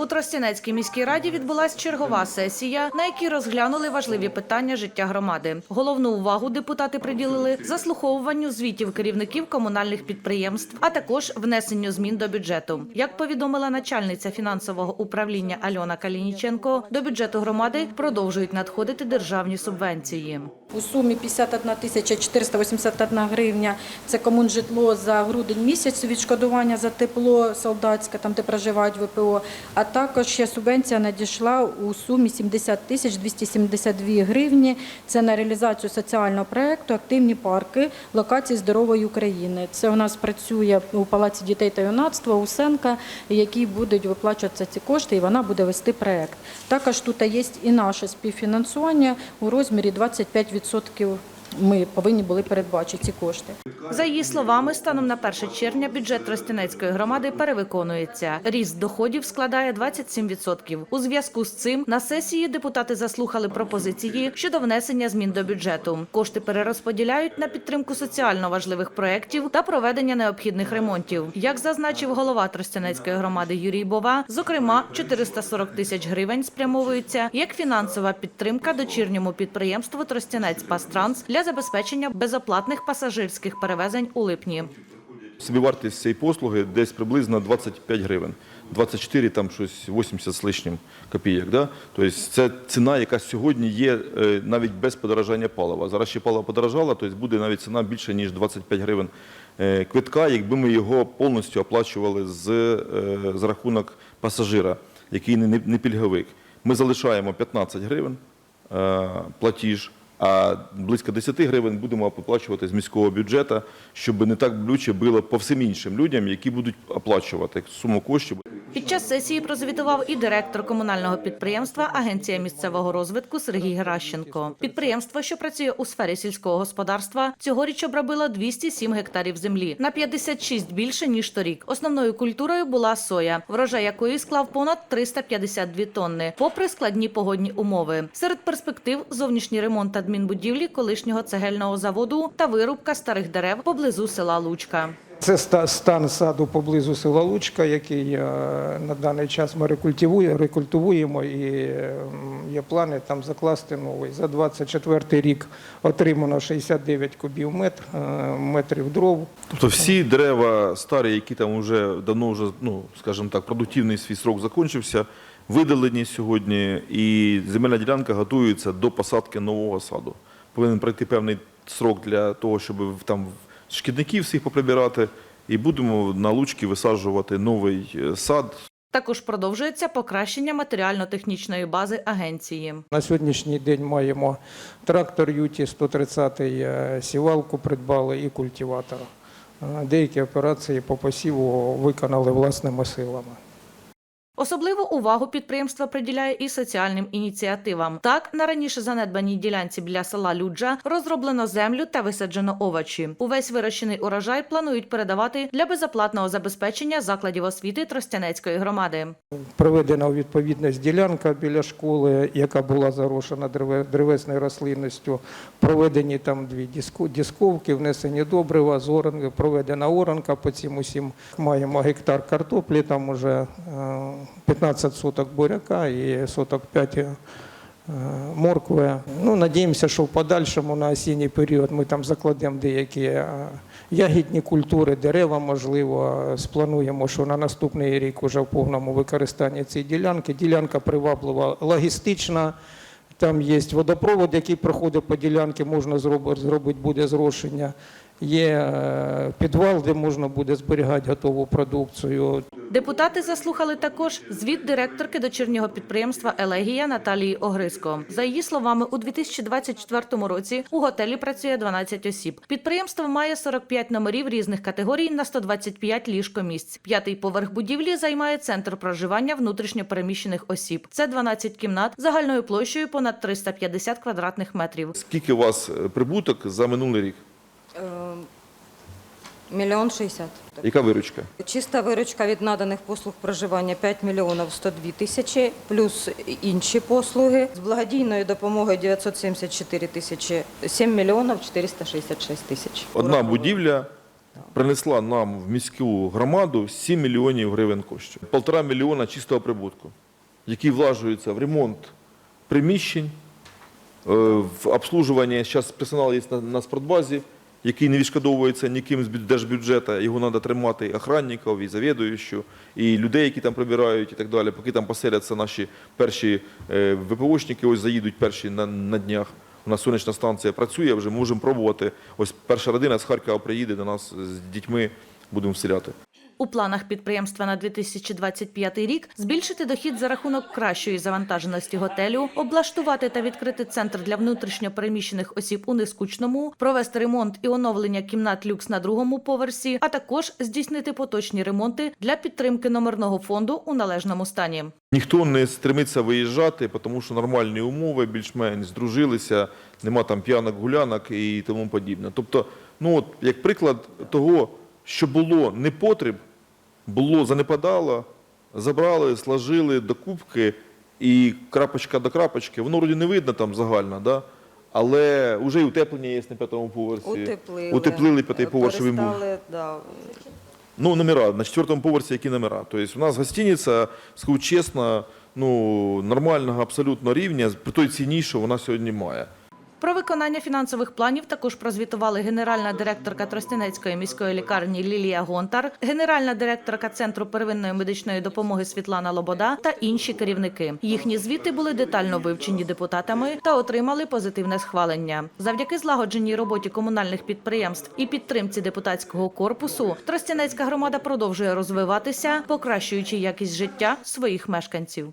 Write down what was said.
У Тростянецькій міській раді відбулася чергова сесія, на якій розглянули важливі питання життя громади. Головну увагу депутати приділили заслуховуванню звітів керівників комунальних підприємств, а також внесенню змін до бюджету. Як повідомила начальниця фінансового управління Альона Калініченко, до бюджету громади продовжують надходити державні субвенції. У сумі 51 тисяча 481 гривня – це комунжитло за грудень місяць, відшкодування за тепло солдатське, там де проживають ВПО. А також ще субвенція надійшла у сумі 70 тисяч 272 гривні. Це на реалізацію соціального проєкту «Активні парки локації здорової України». Це у нас працює у Палаці дітей та юнацтва Усенка, які будуть виплачуватися ці кошти, і вона буде вести проєкт. Також тут є і наше співфінансування у розмірі 25%. Ми повинні були передбачити ці кошти. За її словами, станом на 1 червня бюджет Тростянецької громади перевиконується. Ріст доходів складає 27%. У зв'язку з цим на сесії депутати заслухали пропозиції щодо внесення змін до бюджету. Кошти перерозподіляють на підтримку соціально важливих проєктів та проведення необхідних ремонтів. Як зазначив голова Тростянецької громади Юрій Бова, зокрема 440 тисяч гривень спрямовуються як фінансова підтримка дочірньому підприємству Тростянець Пастранс для забезпечення безоплатних пасажирських перевезень у липні. Собівартість цієї послуги десь приблизно 25 гривень. 24, там щось 80 з лишнім копійок. Да? Тобто це ціна, яка сьогодні є е, навіть без подорожання палива. Зараз ще паливо подорожало, тобто буде навіть ціна більше, ніж 25 гривень е, квитка, якби ми його повністю оплачували з, е, за рахунок пасажира, який не, не- пільговик. Ми залишаємо 15 гривень платіж, а близько 10 гривень будемо оплачувати з міського бюджету, щоб не так блюче було по всім іншим людям, які будуть оплачувати суму коштів. Під час сесії прозвітував і директор комунального підприємства Агенція місцевого розвитку Сергій Геращенко. Підприємство, що працює у сфері сільського господарства, цьогоріч обробило 207 гектарів землі на 56 більше ніж торік. Основною культурою була соя, врожай якої склав понад 352 тонни, попри складні погодні умови. Серед перспектив зовнішній ремонт адмінбудівлі колишнього цегельного заводу та вирубка старих дерев поблизу села Лучка. Це ста- стан саду поблизу села Лучка, який е, на даний час ми рекультивує- рекультивуємо і є плани там закласти новий. За 24 рік отримано 69 кубів метр, е, метрів дров. Тобто всі дерева старі, які там вже давно вже, ну скажімо так, продуктивний свій срок закінчився, видалені сьогодні, і земельна ділянка готується до посадки нового саду. Повинен пройти певний срок для того, щоб там шкідників всіх поприбирати, і будемо на лучки висаджувати новий е, сад Також продовжується покращення матеріально-технічної бази агенції. На сьогоднішній день маємо трактор Юті 130 е, сівалку придбали і культиватор. Е, Деякі операції по посіву виконали власними силами. Особливу увагу підприємство приділяє і соціальним ініціативам. Так, на раніше занедбаній ділянці біля села Люджа розроблено землю та висаджено овочі. Увесь вирощений урожай планують передавати для безоплатного забезпечення закладів освіти Тростянецької громади. Проведена у відповідність ділянка біля школи, яка була зарушена древе- древесною рослинністю. Проведені там дві дисковки, внесені добрива, зоран- проведена оранка по цим усім. Маємо гектар картоплі, там уже е, 15 соток буряка і соток 5 е, моркви. Ну, надіємося, що в подальшому на осінній період ми там закладемо деякі е, ягідні культури, дерева, можливо. Сплануємо, що на наступний рік вже в повному використанні цієї ділянки. Ділянка приваблива логістична. Там є водопровод, який проходить по ділянці, можна зробити буде зрошення. Є е, підвал, де можна буде зберігати готову продукцію. Депутати заслухали також звіт директорки дочірнього підприємства Елегія Наталії Огриско. За її словами, у 2024 році у готелі працює 12 осіб. Підприємство має 45 номерів різних категорій на 125 ліжкомісць. П'ятий поверх будівлі займає центр проживання внутрішньопереміщених осіб. Це 12 кімнат загальною площею понад 350 квадратних метрів. Скільки у вас е, прибуток за минулий рік? Е, Мільйон шістдесят. Яка виручка? Чиста виручка від наданих послуг проживання 5 мільйонів 102 тисячі, плюс інші послуги. З благодійною допомогою 974 тисячі, 7 мільйонів 466 тисяч. Одна будівля принесла нам в міську громаду 7 мільйонів гривень коштів. Полтора мільйона чистого прибутку, які влажуються в ремонт приміщень, е, в обслуживання. Зараз персонал є на, на спортбазі, який не відшкодовується ніким з бю- держбюджету. Його треба тримати і охранників, і завідуючу, і людей, які там прибирають, і так далі. Поки там поселяться наші перші е, ВПОшники, ось заїдуть перші на, на днях. У нас сонячна станція працює, вже можемо пробувати. Ось перша родина з Харкова приїде до нас з дітьми, будемо вселяти. У планах підприємства на 2025 рік збільшити дохід за рахунок кращої завантаженості готелю, облаштувати та відкрити центр для внутрішньо переміщених осіб у нескучному, провести ремонт і оновлення кімнат люкс на другому поверсі, а також здійснити поточні ремонти для підтримки номерного фонду у належному стані. Ніхто не стремиться виїжджати, тому що нормальні умови, більш-менш здружилися, нема там п'янок, гулянок і тому подібне. Тобто, ну от як приклад того, що було непотріб, було занепадало, забрали, сложили до кубки і крапочка до крапочки. Воно вроді не видно там загально, да? але вже і утеплення є на п'ятому поверсі. Утеплили. Утеплили п'ятий поверх, щоб він був. Перестали, да, Ну, номера, на четвертому поверсі які номера. Тобто у нас гостиниця, скажу чесно, ну, нормального абсолютно рівня, при той ціні, що вона сьогодні має. Про виконання фінансових планів також прозвітували генеральна директорка Тростянецької міської лікарні Лілія Гонтар, генеральна директорка Центру первинної медичної допомоги Світлана Лобода та інші керівники. Їхні звіти були детально вивчені депутатами та отримали позитивне схвалення. Завдяки злагодженій роботі комунальних підприємств і підтримці депутатського корпусу Тростянецька громада продовжує розвиватися, покращуючи якість життя своїх мешканців.